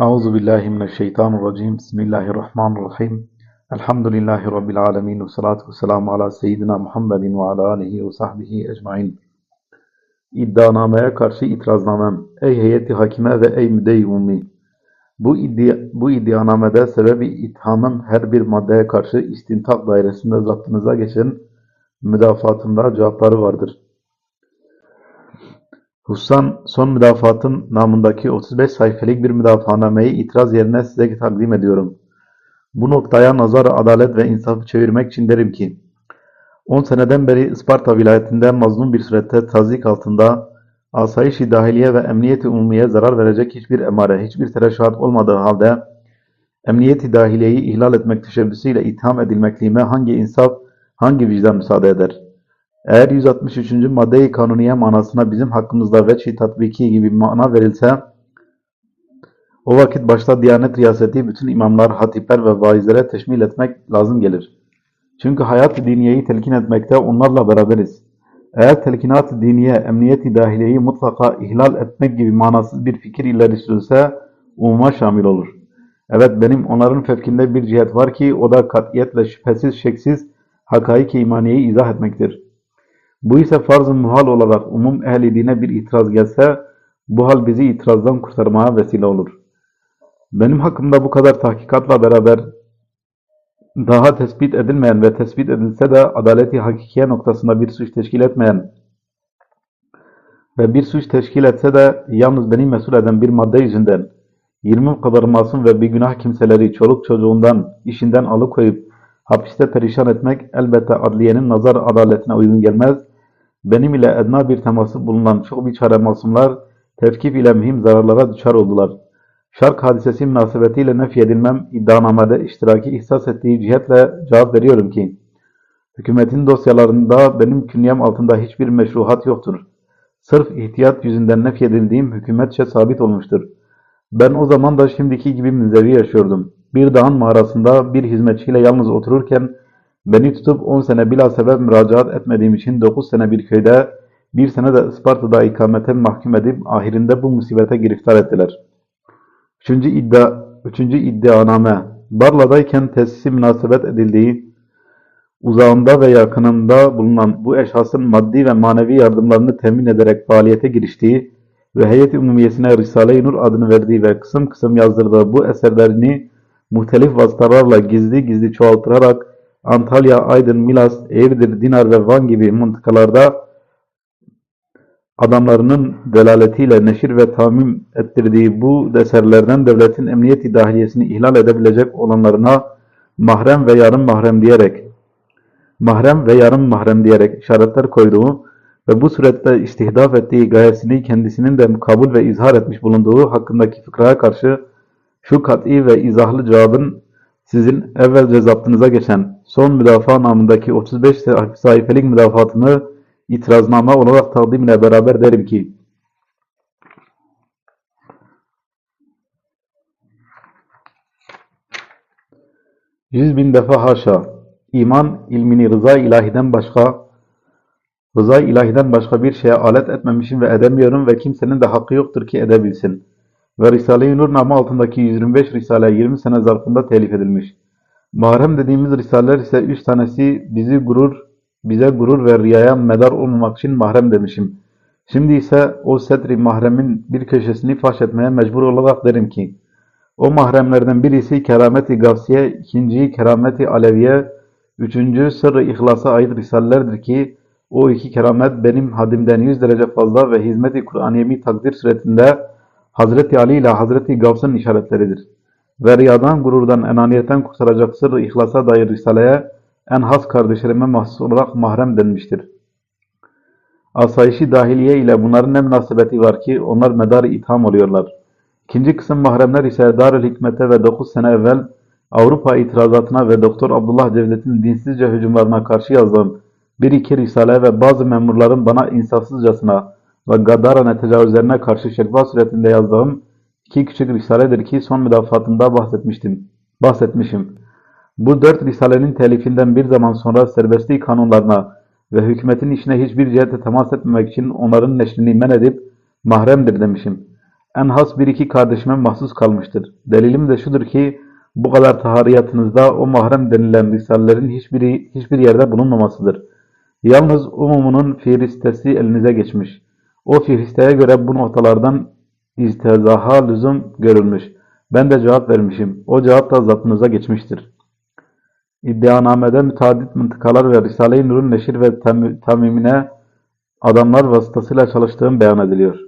Euzu billahi mineşşeytanirracim. Bismillahirrahmanirrahim. Elhamdülillahi rabbil alamin ve salatu vesselamü ala seyyidina Muhammedin ve ala alihi ve sahbihi ecmaîn. İddianameye karşı itiraznamem. Ey heyeti hakime ve ey müdeyyumi. Bu, iddi bu iddianamede sebebi ithamın her bir maddeye karşı istintak dairesinde zaptınıza geçen müdafatında cevapları vardır. Hususan son müdafaatın namındaki 35 sayfelik bir müdafanameyi itiraz yerine size takdim ediyorum. Bu noktaya nazar adalet ve insafı çevirmek için derim ki, 10 seneden beri Isparta vilayetinde mazlum bir surette tazik altında asayiş-i dahiliye ve emniyet-i umumiye zarar verecek hiçbir emare, hiçbir tereşahat olmadığı halde emniyet-i dahiliyeyi ihlal etmek teşebbüsüyle itham edilmekliğime hangi insaf, hangi vicdan müsaade eder? Eğer 163. madde-i kanuniye manasına bizim hakkımızda veçh-i tatbiki gibi mana verilse, o vakit başta Diyanet riyaseti bütün imamlar, hatipler ve vaizlere teşmil etmek lazım gelir. Çünkü hayat-ı diniyeyi telkin etmekte onlarla beraberiz. Eğer telkinat-ı diniye, emniyet-i dahiliyeyi mutlaka ihlal etmek gibi manasız bir fikir ileri sürülse, umuma şamil olur. Evet benim onların fevkinde bir cihet var ki o da katiyetle şüphesiz şeksiz hakaik-i imaniyeyi izah etmektir. Bu ise farz-ı muhal olarak umum ehli dine bir itiraz gelse, bu hal bizi itirazdan kurtarmaya vesile olur. Benim hakkımda bu kadar tahkikatla beraber daha tespit edilmeyen ve tespit edilse de adaleti hakikiye noktasında bir suç teşkil etmeyen ve bir suç teşkil etse de yalnız beni mesul eden bir madde yüzünden 20 kadar masum ve bir günah kimseleri çoluk çocuğundan, işinden alıkoyup hapiste perişan etmek elbette adliyenin nazar adaletine uygun gelmez. Benim ile edna bir teması bulunan çok biçare masumlar tevkif ile mühim zararlara düşer oldular. Şark hadisesi münasebetiyle nefyedilmem iddianamede iştiraki ihsas ettiği cihetle cevap veriyorum ki, hükümetin dosyalarında benim künyem altında hiçbir meşruhat yoktur. Sırf ihtiyat yüzünden nefyedildiğim hükümetçe sabit olmuştur. Ben o zaman da şimdiki gibi münzevi yaşıyordum. Bir dağın mağarasında bir hizmetçiyle yalnız otururken beni tutup 10 sene bila sebep müracaat etmediğim için 9 sene bir köyde, bir sene de Isparta'da ikamete mahkum edip ahirinde bu musibete giriftar ettiler. Üçüncü iddia, üçüncü iddianame, Barla'dayken tesisi münasebet edildiği, uzağında ve yakınında bulunan bu eşhasın maddi ve manevi yardımlarını temin ederek faaliyete giriştiği ve heyet-i umumiyesine Risale-i Nur adını verdiği ve kısım kısım yazdırdığı bu eserlerini muhtelif vasıtalarla gizli gizli çoğaltırarak Antalya, Aydın, Milas, Eğirdir, Dinar ve Van gibi mıntıkalarda adamlarının delaletiyle neşir ve tamim ettirdiği bu eserlerden devletin emniyet dahiliyesini ihlal edebilecek olanlarına mahrem ve yarım mahrem diyerek mahrem ve yarım mahrem diyerek işaretler koyduğu ve bu surette istihdaf ettiği gayesini kendisinin de kabul ve izhar etmiş bulunduğu hakkındaki fıkraya karşı şu kat'i ve izahlı cevabın sizin evvelce zaptınıza geçen son müdafaa namındaki 35 sayfelik müdafaatını itirazname olarak takdim ile beraber derim ki Yüz bin defa haşa, iman ilmini rıza ilahiden başka, rıza ilahiden başka bir şeye alet etmemişim ve edemiyorum ve kimsenin de hakkı yoktur ki edebilsin. Ve Risale-i Nur namı altındaki 125 Risale 20 sene zarfında telif edilmiş. Mahrem dediğimiz risaleler ise 3 tanesi bizi gurur, bize gurur ve riyaya medar olmamak için mahrem demişim. Şimdi ise o setri mahremin bir köşesini faş etmeye mecbur olarak derim ki, o mahremlerden birisi keramet-i gavsiye, ikinciyi keramet-i aleviye, üçüncü sırrı ihlasa ait risalelerdir ki, o iki keramet benim hadimden yüz derece fazla ve hizmet-i Kur'aniyemi takdir suretinde Hazreti Ali ile Hazreti Gavs'ın işaretleridir. Ve riyadan, gururdan, enaniyetten kurtaracak sırrı ihlasa dair risaleye, en has kardeşlerime mahsus olarak mahrem denmiştir. Asayişi dahiliye ile bunların ne münasebeti var ki onlar medar itham oluyorlar. İkinci kısım mahremler ise Darül Hikmet'e ve 9 sene evvel Avrupa itirazatına ve Doktor Abdullah Devlet'in dinsizce hücumlarına karşı yazdığım bir iki risale ve bazı memurların bana insafsızcasına ve gadarane tecavüzlerine karşı şekva suretinde yazdığım iki küçük risaledir ki son müdafaatında bahsetmiştim. Bahsetmişim. Bu dört risalenin telifinden bir zaman sonra serbestlik kanunlarına ve hükümetin işine hiçbir cihete temas etmemek için onların neşrini men edip mahremdir demişim. en has bir iki kardeşime mahsus kalmıştır. Delilim de şudur ki, bu kadar tahariyatınızda o mahrem denilen risalelerin hiçbiri hiçbir yerde bulunmamasıdır. Yalnız umumunun fihristesi elinize geçmiş. O fihristeye göre bu noktalardan istezaha lüzum görülmüş. Ben de cevap vermişim. O cevap da zatınıza geçmiştir. İddianamede müteaddit mıntıkalar ve Risale-i Nur'un neşir ve tamimine adamlar vasıtasıyla çalıştığım beyan ediliyor.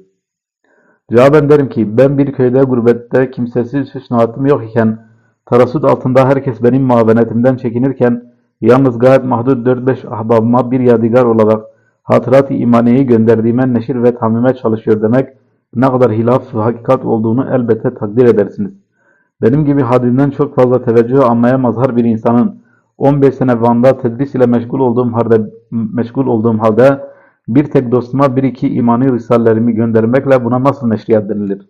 Cevaben derim ki ben bir köyde gurbette kimsesiz hüsnatım yok iken tarasut altında herkes benim muavenetimden çekinirken yalnız gayet mahdut 4-5 ahbabıma bir yadigar olarak hatırat-ı imaniyeyi gönderdiğime neşir ve tamime çalışıyor demek ne kadar hilaf ve hakikat olduğunu elbette takdir edersiniz. Benim gibi haddinden çok fazla teveccüh almaya mazhar bir insanın 15 sene Van'da tedris ile meşgul olduğum halde, meşgul olduğum halde bir tek dostuma bir iki imani risallerimi göndermekle buna nasıl neşriyat denilir?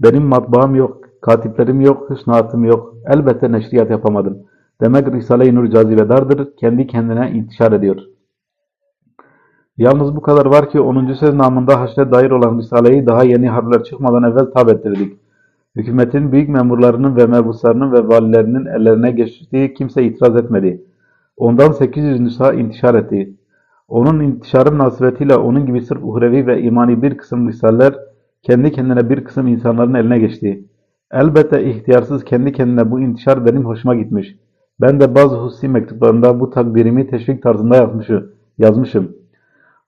Benim matbaam yok, katiplerim yok, hüsnatım yok. Elbette neşriyat yapamadım. Demek Risale-i Nur cazibedardır, kendi kendine intişar ediyor. Yalnız bu kadar var ki 10. söz namında haşre dair olan Risale'yi daha yeni harfler çıkmadan evvel tab ettirdik. Hükümetin büyük memurlarının ve mebuslarının ve valilerinin ellerine geçtiği kimse itiraz etmedi. Ondan 800 nüsha intişar etti. Onun intişarı münasebetiyle onun gibi sırf uhrevi ve imani bir kısım risaller kendi kendine bir kısım insanların eline geçti. Elbette ihtiyarsız kendi kendine bu intişar benim hoşuma gitmiş. Ben de bazı hususi mektuplarımda bu takdirimi teşvik tarzında yazmışım.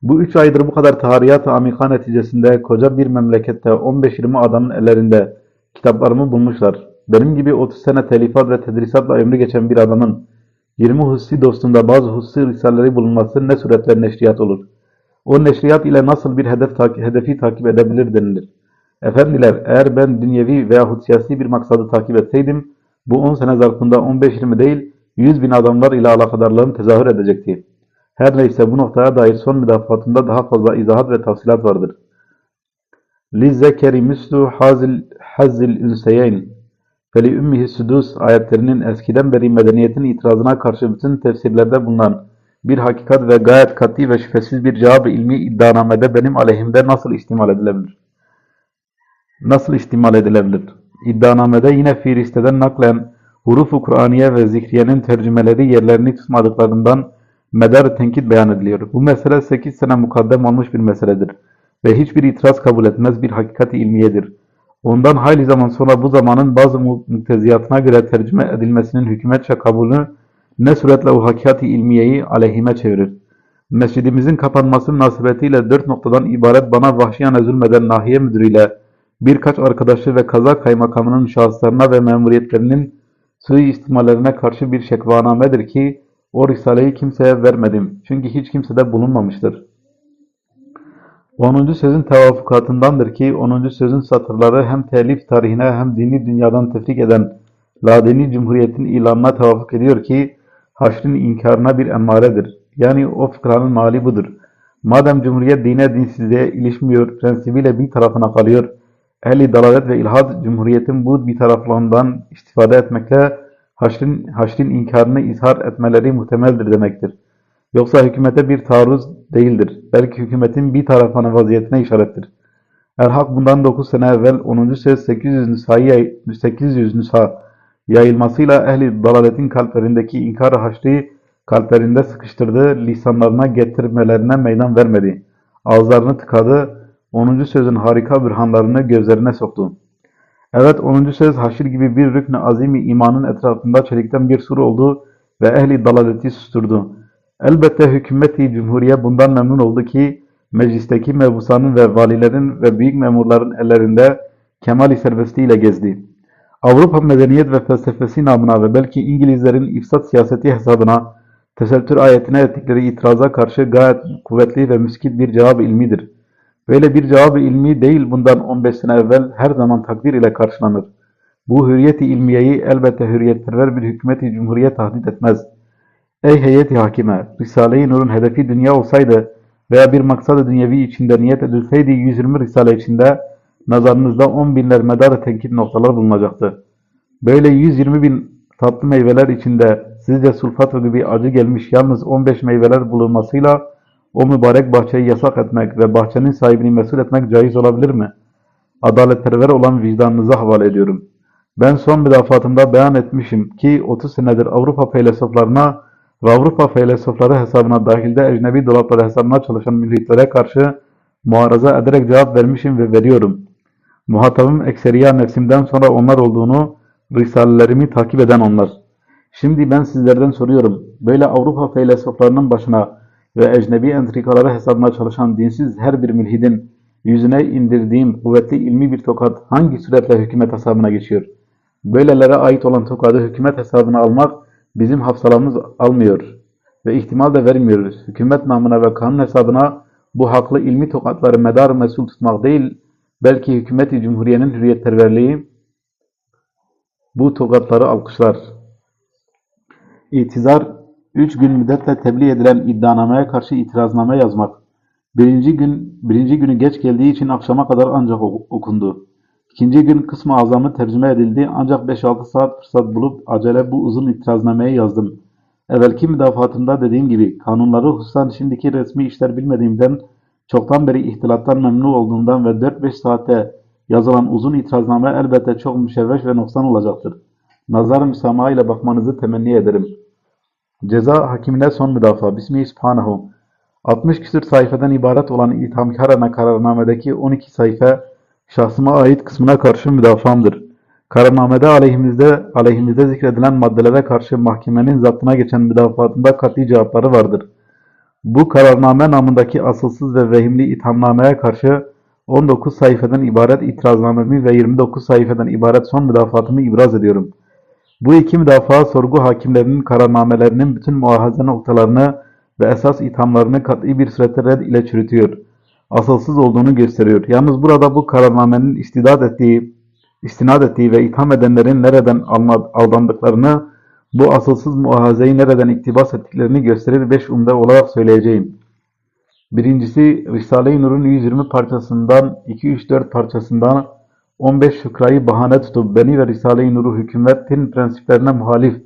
Bu üç aydır bu kadar tahariyat-ı amika neticesinde koca bir memlekette 15-20 adamın ellerinde kitaplarımı bulmuşlar. Benim gibi 30 sene telifat ve tedrisatla ömrü geçen bir adamın 20 hususi dostunda bazı hususi risalleri bulunması ne suretle neşriyat olur? O neşriyat ile nasıl bir hedef hedefi takip edebilir denilir. Efendiler, eğer ben dünyevi veyahut siyasi bir maksadı takip etseydim, bu 10 sene zarfında 15-20 değil, 100 bin adamlar ile alakadarlığım tezahür edecekti. Her neyse bu noktaya dair son müdafatında daha fazla izahat ve tafsilat vardır. Lizzekeri mislu hazil hazil ünseyeyn Feli ümmihi ayetlerinin eskiden beri medeniyetin itirazına karşı bütün tefsirlerde bulunan bir hakikat ve gayet kat'i ve şüphesiz bir cevap ilmi iddianamede benim aleyhimde nasıl ihtimal edilebilir? Nasıl ihtimal edilebilir? İddianamede yine firisteden naklen hurufu Kur'aniye ve zikriyenin tercümeleri yerlerini tutmadıklarından medar tenkit beyan ediliyor. Bu mesele 8 sene mukaddem olmuş bir meseledir ve hiçbir itiraz kabul etmez bir hakikati ilmiyedir. Ondan hayli zaman sonra bu zamanın bazı mu- mukteziyatına göre tercüme edilmesinin hükümetçe kabulü ne suretle o hakikati ilmiyeyi aleyhime çevirir. Mescidimizin kapanması münasebetiyle dört noktadan ibaret bana vahşiyane zulmeden nahiye müdürüyle birkaç arkadaşı ve kaza kaymakamının şahıslarına ve memuriyetlerinin suistimallerine karşı bir şekvanamedir ki o risaleyi kimseye vermedim. Çünkü hiç kimsede bulunmamıştır. 10. sözün tevafukatındandır ki 10. sözün satırları hem telif tarihine hem dini dünyadan tefrik eden ladeni cumhuriyetin ilanına tevafuk ediyor ki haşrin inkarına bir emmaredir. Yani o fıkranın mali budur. Madem cumhuriyet dine dinsizliğe ilişmiyor, prensibiyle bir tarafına kalıyor, ehli dalalet ve ilhad cumhuriyetin bu bir taraflarından istifade etmekle haşrin, haşrin inkarını izhar etmeleri muhtemeldir demektir. Yoksa hükümete bir taarruz değildir. Belki hükümetin bir tarafına vaziyetine işarettir. Erhak bundan 9 sene evvel 10. söz 800 nüshayı yay- 800 nüsha yayılmasıyla ehli dalaletin kalplerindeki inkar haşri kalplerinde sıkıştırdığı lisanlarına getirmelerine meydan vermedi. Ağızlarını tıkadı, 10. sözün harika bürhanlarını gözlerine soktu. Evet 10. söz haşir gibi bir rükn-i azimi imanın etrafında çelikten bir sur oldu ve ehli dalaleti susturdu. Elbette hükümeti cumhuriye bundan memnun oldu ki meclisteki mebusanın ve valilerin ve büyük memurların ellerinde kemal-i serbestliğiyle gezdi. Avrupa medeniyet ve felsefesi namına ve belki İngilizlerin ifsat siyaseti hesabına tesettür ayetine ettikleri itiraza karşı gayet kuvvetli ve müskit bir cevap ilmidir. Böyle bir cevap ilmi değil bundan 15 sene evvel her zaman takdir ile karşılanır. Bu hürriyeti ilmiyeyi elbette hürriyetperver bir hükümeti cumhuriye tahdit etmez. Ey heyeti hakime! Risale-i Nur'un hedefi dünya olsaydı veya bir maksad-ı dünyevi içinde niyet edilseydi 120 risale içinde nazarınızda 10 binler medar tenkit noktalar bulunacaktı. Böyle 120 bin tatlı meyveler içinde sizce sulfat gibi acı gelmiş yalnız 15 meyveler bulunmasıyla o mübarek bahçeyi yasak etmek ve bahçenin sahibini mesul etmek caiz olabilir mi? adaletperver olan vicdanınıza havale ediyorum. Ben son müdafaatımda beyan etmişim ki 30 senedir Avrupa felseflarına ve Avrupa felsefları hesabına dahilde ecnebi dolapları hesabına çalışan mülhitlere karşı muaraza ederek cevap vermişim ve veriyorum. Muhatabım ekseriya nefsimden sonra onlar olduğunu risalelerimi takip eden onlar. Şimdi ben sizlerden soruyorum. Böyle Avrupa felseflarının başına ve ecnebi entrikaları hesabına çalışan dinsiz her bir mülhidin yüzüne indirdiğim kuvvetli ilmi bir tokat hangi suretle hükümet hesabına geçiyor? Böylelere ait olan tokadı hükümet hesabına almak bizim hafsalamız almıyor ve ihtimal de vermiyoruz. Hükümet namına ve kanun hesabına bu haklı ilmi tokatları medar mesul tutmak değil, belki hükümeti cumhuriyenin hürriyetperverliği bu tokatları alkışlar. İtizar, üç gün müddetle tebliğ edilen iddianameye karşı itirazname yazmak. Birinci gün, birinci günü geç geldiği için akşama kadar ancak oku- okundu. İkinci gün kısmı azamı tercüme edildi ancak 5-6 saat fırsat bulup acele bu uzun itiraznameyi yazdım. Evvelki müdafaatımda dediğim gibi kanunları hususan şimdiki resmi işler bilmediğimden çoktan beri ihtilattan memnun olduğumdan ve 4-5 saatte yazılan uzun itirazname elbette çok müşevveş ve noksan olacaktır. Nazar müsamaha ile bakmanızı temenni ederim. Ceza hakimine son müdafaa. Bismihi Subhanahu. 60 küsür sayfadan ibaret olan ithamkarana kararnamedeki 12 sayfa şahsıma ait kısmına karşı müdafaamdır. Kararnamede aleyhimizde, aleyhimizde zikredilen maddelere karşı mahkemenin zaptına geçen müdafaatında kat'i cevapları vardır. Bu kararname namındaki asılsız ve vehimli ithamnameye karşı 19 sayfadan ibaret itiraznamemi ve 29 sayfadan ibaret son müdafaatımı ibraz ediyorum. Bu iki müdafaa sorgu hakimlerinin kararnamelerinin bütün muahaze noktalarını ve esas ithamlarını kat'i bir surette red ile çürütüyor. Asılsız olduğunu gösteriyor. Yalnız burada bu kararnamenin istidat ettiği, istinad ettiği ve itham edenlerin nereden aldandıklarını, bu asılsız muahazeyi nereden iktibas ettiklerini gösterir beş umde olarak söyleyeceğim. Birincisi Risale-i Nur'un 120 parçasından 2-3-4 parçasından 15 fıkrayı bahane tutup beni ve Risale-i Nur'u hükümetin prensiplerine muhalif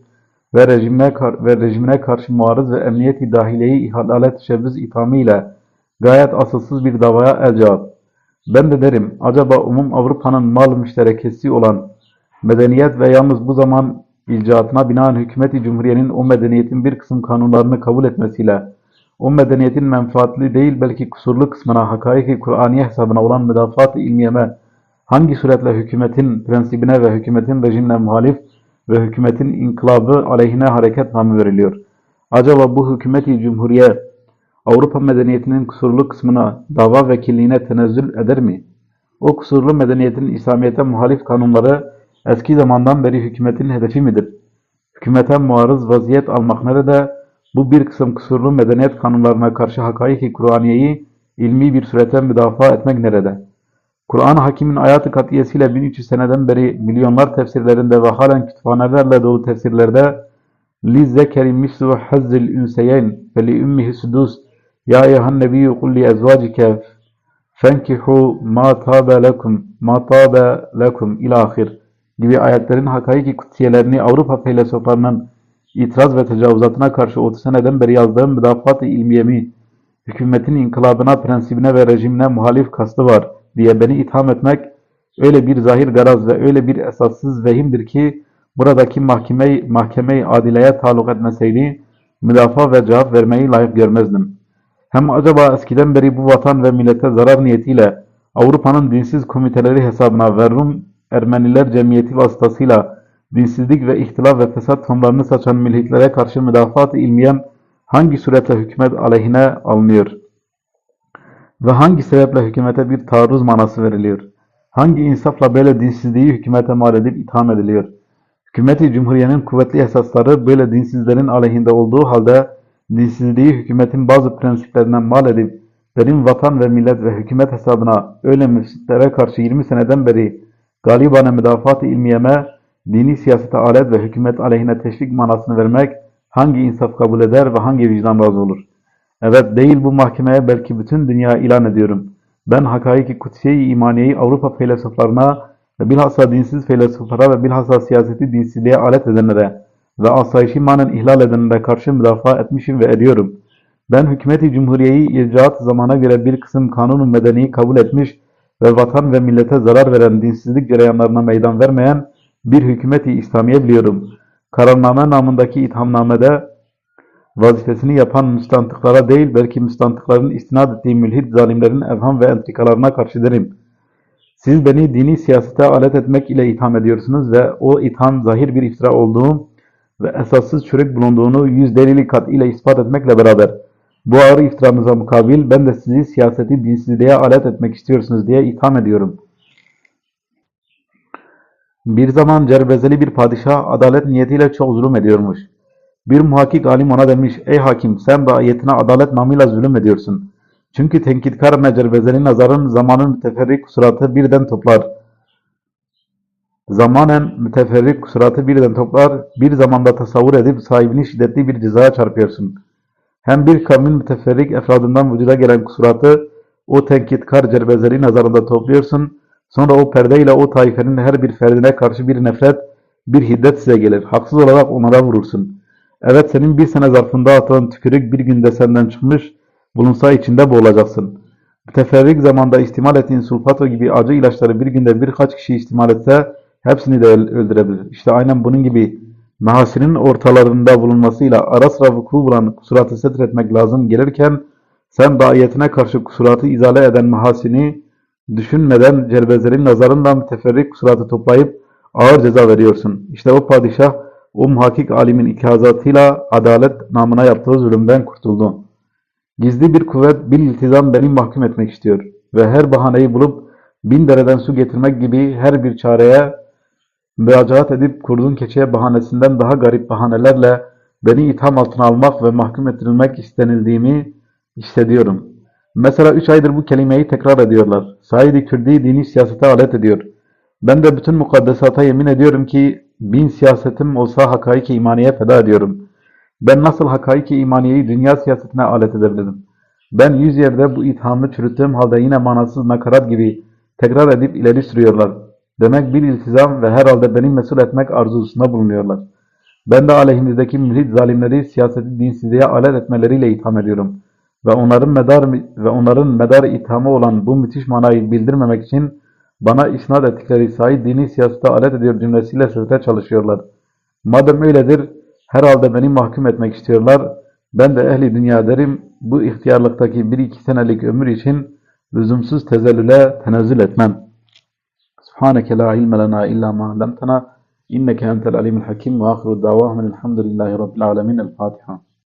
ve rejimine, kar- ve rejimine karşı muarız ve emniyeti dahileyi ihalale teşebbüs ithamıyla gayet asılsız bir davaya el cevap. Ben de derim, acaba umum Avrupa'nın mal müşterekesi olan medeniyet ve yalnız bu zaman icraatına binaen hükümeti cumhuriyenin o medeniyetin bir kısım kanunlarını kabul etmesiyle o medeniyetin menfaatli değil belki kusurlu kısmına hakaiki Kur'aniye hesabına olan müdafat-ı ilmiyeme hangi suretle hükümetin prensibine ve hükümetin rejimine muhalif ve hükümetin inkılabı aleyhine hareket namı veriliyor. Acaba bu hükümeti cumhuriye Avrupa medeniyetinin kusurlu kısmına dava vekilliğine tenezzül eder mi? O kusurlu medeniyetin İslamiyet'e muhalif kanunları eski zamandan beri hükümetin hedefi midir? Hükümete muarız vaziyet almak nerede? Bu bir kısım kusurlu medeniyet kanunlarına karşı hakaiki Kur'aniyeyi ilmi bir surete müdafaa etmek nerede? Kur'an-ı Hakim'in ayat-ı katiyesiyle 1300 seneden beri milyonlar tefsirlerinde ve halen kütüphanelerle dolu tefsirlerde لِلذَّكَرِ مِثْلُ حَزِّ الْاُنْسَيَيْنِ فَلِأُمِّهِ سُدُوسِ يَا اَيَّهَا النَّبِيُّ قُلْ لِأَزْوَاجِكَ فَانْكِحُوا مَا طَابَ لَكُمْ مَا طَابَ لَكُمْ ilahir gibi ayetlerin hakaiki kutsiyelerini Avrupa felsefelerinin itiraz ve tecavüzatına karşı 30 seneden beri yazdığım müdafat-ı ilmiyemi hükümetin inkılabına, prensibine ve rejimine muhalif kastı var Diye beni itham etmek öyle bir zahir garaz ve öyle bir esassız vehimdir ki buradaki mahkeme mahkeme adileye taluk etmeseydi müdafaa ve cevap vermeyi layık görmezdim. Hem acaba eskiden beri bu vatan ve millete zarar niyetiyle Avrupa'nın dinsiz komiteleri hesabına ve Rum Ermeniler cemiyeti vasıtasıyla dinsizlik ve ihtilaf ve fesat tohumlarını saçan milhitlere karşı müdafat-ı ilmiyen hangi suretle hükümet aleyhine alınıyor? Ve hangi sebeple hükümete bir taarruz manası veriliyor? Hangi insafla böyle dinsizliği hükümete mal edip itham ediliyor? Hükümeti Cumhuriye'nin kuvvetli esasları böyle dinsizlerin aleyhinde olduğu halde dinsizliği hükümetin bazı prensiplerinden mal edip benim vatan ve millet ve hükümet hesabına öyle müfsitlere karşı 20 seneden beri galibane müdafat-ı ilmiyeme dini siyasete alet ve hükümet aleyhine teşvik manasını vermek hangi insaf kabul eder ve hangi vicdan razı olur? Evet değil bu mahkemeye belki bütün dünya ilan ediyorum. Ben hakaiki kutsiye-i imaniyeyi Avrupa felseflarına ve bilhassa dinsiz felseflara ve bilhassa siyaseti dinsizliğe alet edenlere ve asayişi manen ihlal edenlere karşı müdafaa etmişim ve ediyorum. Ben hükümeti cumhuriyeyi icraat zamana göre bir kısım kanun medeniyi kabul etmiş ve vatan ve millete zarar veren dinsizlik cereyanlarına meydan vermeyen bir hükümeti İslamiye biliyorum. Kararname namındaki ithamnamede vazifesini yapan müstantıklara değil belki müstantıkların istinad ettiği mülhid zalimlerin evham ve entrikalarına karşı derim. Siz beni dini siyasete alet etmek ile itham ediyorsunuz ve o itham zahir bir iftira olduğum ve esassız çürük bulunduğunu yüz delili kat ile ispat etmekle beraber bu ağır iftiranıza mukabil ben de sizi siyaseti dinsizliğe alet etmek istiyorsunuz diye itham ediyorum. Bir zaman cerbezeli bir padişah adalet niyetiyle çok zulüm ediyormuş. Bir muhakkik alim ona demiş, ey hakim sen raiyetine adalet namıyla zulüm ediyorsun. Çünkü tenkitkar mecerbezeli nazarın zamanın müteferrik kusuratı birden toplar. Zamanen müteferrik kusuratı birden toplar, bir zamanda tasavvur edip sahibini şiddetli bir cezaya çarpıyorsun. Hem bir kavmin müteferrik efradından vücuda gelen kusuratı o tenkitkar cerbezeli nazarında topluyorsun, sonra o perdeyle o taifenin her bir ferdine karşı bir nefret, bir hiddet size gelir. Haksız olarak onlara vurursun. Evet senin bir sene zarfında attığın tükürük bir günde senden çıkmış, bulunsa içinde boğulacaksın. Müteferrik zamanda istimal ettiğin sulfato gibi acı ilaçları bir günde birkaç kişi istimal etse hepsini de öl- öldürebilir. İşte aynen bunun gibi mahasinin ortalarında bulunmasıyla ara sıra vuku bulan kusuratı setretmek lazım gelirken sen daiyetine karşı kusuratı izale eden mahasini düşünmeden cerbezerin nazarından müteferrik kusuratı toplayıp ağır ceza veriyorsun. İşte o padişah o muhakkik alimin ikazatıyla adalet namına yaptığı zulümden kurtuldu. Gizli bir kuvvet, bir iltizam beni mahkum etmek istiyor ve her bahaneyi bulup bin dereden su getirmek gibi her bir çareye müracaat edip kurdun keçeye bahanesinden daha garip bahanelerle beni itham altına almak ve mahkum ettirilmek istenildiğimi hissediyorum. Mesela üç aydır bu kelimeyi tekrar ediyorlar. Said-i Kürdi dini siyasete alet ediyor. Ben de bütün mukaddesata yemin ediyorum ki bin siyasetim olsa hakaik-i imaniye feda ediyorum. Ben nasıl hakaik-i imaniyeyi dünya siyasetine alet edebilirim? Ben yüz yerde bu ithamı çürüttüğüm halde yine manasız nakarat gibi tekrar edip ileri sürüyorlar. Demek bir iltizam ve herhalde beni mesul etmek arzusunda bulunuyorlar. Ben de aleyhimizdeki mühit zalimleri siyaseti dinsizliğe alet etmeleriyle itham ediyorum. Ve onların medar ve onların medar ithamı olan bu müthiş manayı bildirmemek için bana isnat ettikleri Said dini siyasete alet ediyor cümlesiyle sözde çalışıyorlar. Madem öyledir, herhalde beni mahkum etmek istiyorlar. Ben de ehli dünya derim, bu ihtiyarlıktaki bir iki senelik ömür için lüzumsuz tezellüle tenezzül etmem. Subhaneke la ilme lena illa ma allamtana inneke entel alimul hakim ve ahiru davahum elhamdülillahi rabbil alemin. El Fatiha.